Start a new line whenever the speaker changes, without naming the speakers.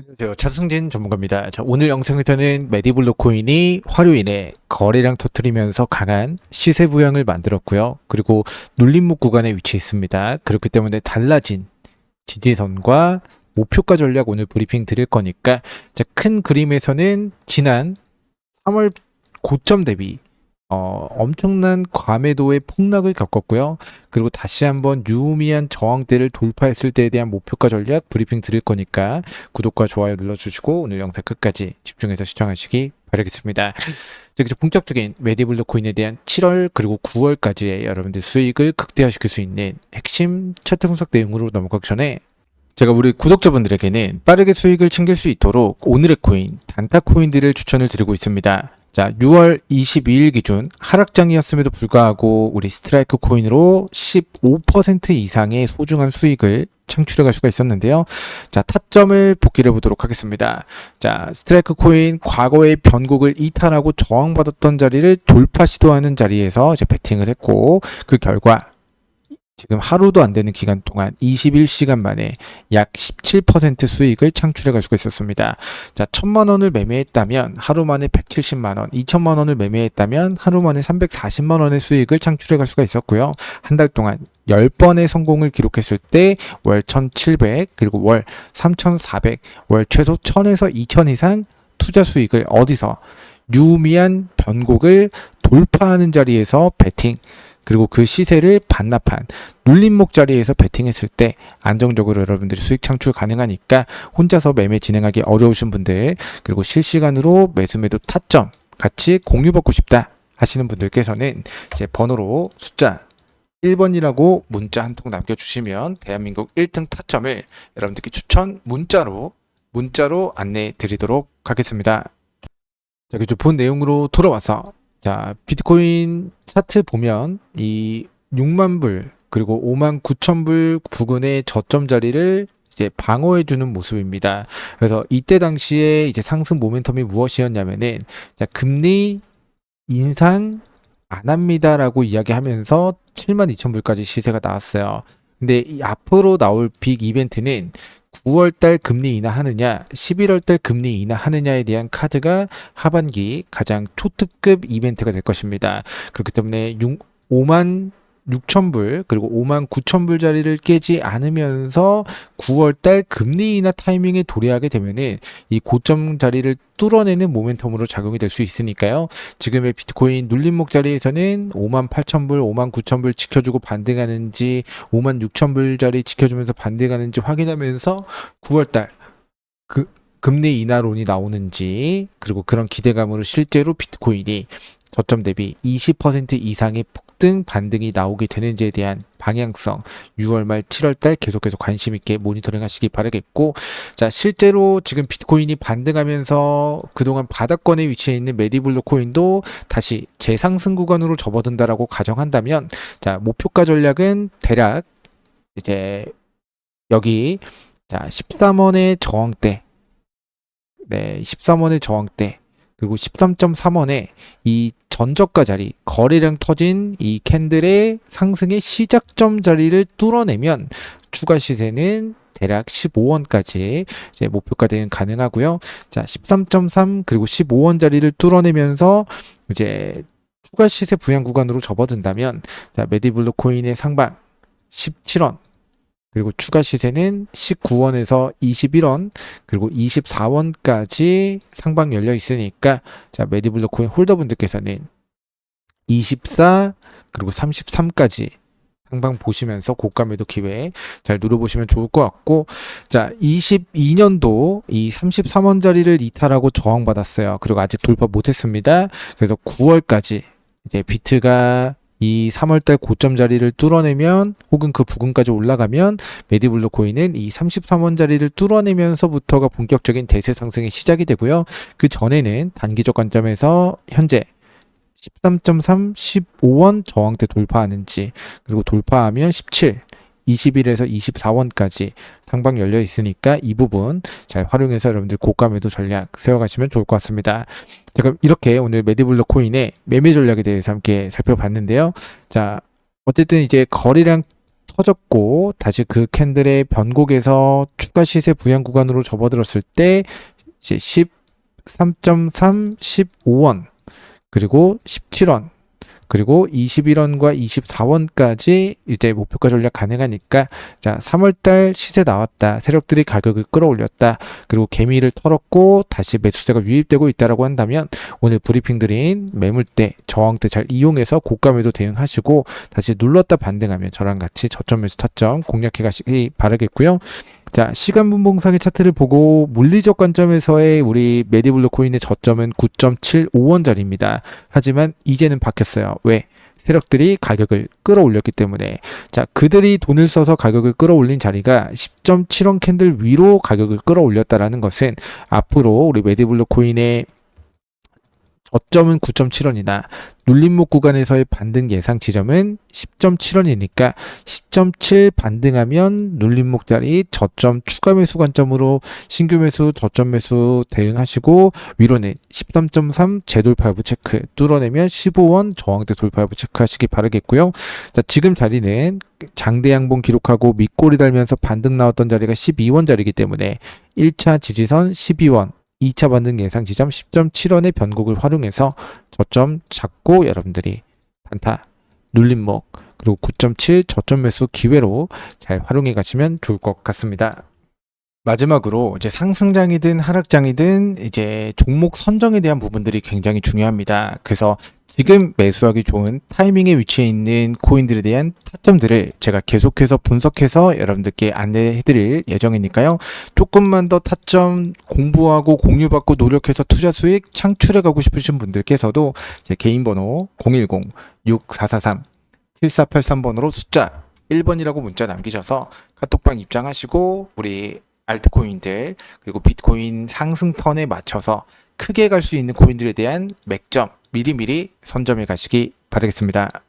안녕하세요. 차승진 전문가입니다. 자, 오늘 영상에서는 메디블록 코인이 화요일에 거래량 터트리면서 강한 시세 부양을 만들었고요. 그리고 눌림목 구간에 위치해 있습니다. 그렇기 때문에 달라진 지지선과 목표가 전략 오늘 브리핑 드릴 거니까 자, 큰 그림에서는 지난 3월 고점 대비 어, 엄청난 과매도의 폭락을 겪었고요. 그리고 다시 한번 유의미한 저항대를 돌파했을 때에 대한 목표가 전략 브리핑 드릴 거니까 구독과 좋아요 눌러주시고 오늘 영상 끝까지 집중해서 시청하시기 바라겠습니다. 자, 이제 본격적인 메디블록 코인에 대한 7월 그리고 9월까지의 여러분들 수익을 극대화시킬 수 있는 핵심 차트 분석 내용으로 넘어가기 전에 제가 우리 구독자분들에게는 빠르게 수익을 챙길 수 있도록 오늘의 코인, 단타 코인들을 추천을 드리고 있습니다. 자, 6월 22일 기준 하락장이었음에도 불구하고 우리 스트라이크 코인으로 15% 이상의 소중한 수익을 창출해 갈 수가 있었는데요. 자, 타점을 복귀해 보도록 하겠습니다. 자, 스트라이크 코인 과거의 변곡을 이탈하고 저항받았던 자리를 돌파 시도하는 자리에서 이제 베팅을 했고 그 결과 지금 하루도 안 되는 기간 동안 21시간 만에 약 17% 수익을 창출해 갈 수가 있었습니다. 자, 1000만 원을 매매했다면 하루 만에 170만 원, 2000만 원을 매매했다면 하루 만에 340만 원의 수익을 창출해 갈 수가 있었고요. 한 달 동안 10번의 성공을 기록했을 때 월 1700, 그리고 월 3400, 월 최소 1000에서 2000 이상 투자 수익을 어디서 유의미한 변곡을 돌파하는 자리에서 베팅 그리고 그 시세를 반납한 눌림목 자리에서 베팅했을 때 안정적으로 여러분들이 수익 창출 가능하니까 혼자서 매매 진행하기 어려우신 분들 그리고 실시간으로 매수 매도 타점 같이 공유 받고 싶다 하시는 분들께서는 제 번호로 숫자 1번이라고 문자 한 통 남겨주시면 대한민국 1등 타점을 여러분들께 추천 문자로 문자로 안내 드리도록 하겠습니다. 자, 그죠. 본 내용으로 돌아와서 자, 비트코인 차트 보면 이 6만 불 그리고 5만 9천 불 부근의 저점 자리를 이제 방어해 주는 모습입니다. 그래서 이때 당시에 이제 상승 모멘텀이 무엇이었냐면은 자, 금리 인상 안 합니다라고 이야기하면서 7만 2천 불까지 시세가 나왔어요. 근데 이 앞으로 나올 빅 이벤트는 9월 달 금리 인하 하느냐, 11월 달 금리 인하 하느냐에 대한 카드가 하반기 가장 초특급 이벤트가 될 것입니다. 그렇기 때문에 6, 5만 6천 불 그리고 5만 9천 불 자리를 깨지 않으면서 9월 달 금리 인하 타이밍에 도래하게 되면은 이 고점 자리를 뚫어내는 모멘텀으로 작용이 될 수 있으니까요. 지금의 비트코인 눌림목 자리에서는 5만 8천 불, 5만 9천 불 지켜주고 반등하는지 5만 6천 불 자리 지켜주면서 반등하는지 확인하면서 9월 달 그, 금리 인하론이 나오는지 그리고 그런 기대감으로 실제로 비트코인이 저점 대비 20% 이상의 폭등 반등이 나오게 되는지에 대한 방향성 6월 말 7월 달 계속해서 관심 있게 모니터링 하시기 바라겠고 자 실제로 지금 비트코인이 반등하면서 그동안 바닥권에 위치해 있는 메디블록 코인도 다시 재상승 구간으로 접어든다라고 가정한다면 자 목표가 전략은 대략 이제 여기 자 13원의 저항대 네 13원의 저항대 그리고 13.3원에 이 전저가 자리, 거래량 터진 이 캔들의 상승의 시작점 자리를 뚫어내면 추가 시세는 대략 15원까지 이제 목표가 대응 가능하고요. 자, 13.3 그리고 15원 자리를 뚫어내면서 이제 추가 시세 부양 구간으로 접어든다면 자, 메디블루 코인의 상방 17원 그리고 추가 시세는 19원에서 21원 그리고 24원까지 상방 열려 있으니까 자 메디블루 코인 홀더분들께서는 24 그리고 33까지 상방 보시면서 고가 매도 기회 잘 누려보시면 좋을 것 같고 자 22년도 이 33원 자리를 이탈하고 저항받았어요. 그리고 아직 돌파 못했습니다. 그래서 9월까지 이제 비트가 이 3월달 고점 자리를 뚫어내면 혹은 그 부근까지 올라가면 메디블루 코인은 이 33원 자리를 뚫어내면서부터가 본격적인 대세 상승의 시작이 되고요. 그 전에는 단기적 관점에서 현재 13.3, 15원 저항대 돌파하는지 그리고 돌파하면 17, 21에서 24원까지 상방 열려 있으니까 이 부분 잘 활용해서 여러분들 고가 매도 전략 세워가시면 좋을 것 같습니다. 제가 이렇게 오늘 메디블록 코인의 매매 전략에 대해서 함께 살펴봤는데요. 자, 어쨌든 이제 거래량 터졌고 다시 그 캔들의 변곡에서 추가 시세 부양 구간으로 접어들었을 때 이제 13.3, 15원 그리고 17원 그리고 21원과 24원까지 이제 목표가 전략 가능하니까 자 3월달 시세 나왔다 세력들이 가격을 끌어올렸다 그리고 개미를 털었고 다시 매수세가 유입되고 있다라고 한다면 오늘 브리핑 드린 매물대 저항대 잘 이용해서 고가매도 대응하시고 다시 눌렀다 반등하면 저랑 같이 저점 매수 타점 공략해 가시기 바라겠고요. 자, 시간 분봉상의 차트를 보고 물리적 관점에서의 우리 메디블루 코인의 저점은 9.75원짜리입니다. 하지만 이제는 바뀌었어요. 왜? 세력들이 가격을 끌어올렸기 때문에 자 그들이 돈을 써서 가격을 끌어올린 자리가 10.7원 캔들 위로 가격을 끌어올렸다라는 것은 앞으로 우리 메디블루 코인의 저점은 9.7원이나 눌림목 구간에서의 반등 예상 지점은 10.7원이니까 10.7 반등하면 눌림목 자리 저점 추가 매수 관점으로 신규 매수 저점 매수 대응하시고 위로는 13.3 재돌파 여부 체크 뚫어내면 15원 저항대 돌파 여부 체크하시기 바라겠고요. 자 지금 자리는 장대 양봉 기록하고 밑꼬리 달면서 반등 나왔던 자리가 12원 자리이기 때문에 1차 지지선 12원 2차 반등 예상 지점 10.7원의 변곡을 활용해서 저점 잡고 여러분들이 단타, 눌림목, 그리고 9.7 저점 매수 기회로 잘 활용해 가시면 좋을 것 같습니다. 마지막으로 이제 상승장이든 하락장이든 이제 종목 선정에 대한 부분들이 굉장히 중요합니다. 그래서 지금 매수하기 좋은 타이밍에 위치해 있는 코인들에 대한 타점들을 제가 계속해서 분석해서 여러분들께 안내해 드릴 예정이니까요. 조금만 더 타점 공부하고 공유받고 노력해서 투자 수익 창출해 가고 싶으신 분들께서도 제 개인 번호 010-6443-7483번으로 숫자 1번이라고 문자 남기셔서 카톡방 입장하시고 우리 알트코인들 그리고 비트코인 상승 턴에 맞춰서 크게 갈 수 있는 코인들에 대한 맥점 미리미리 선점해 가시기 바라겠습니다.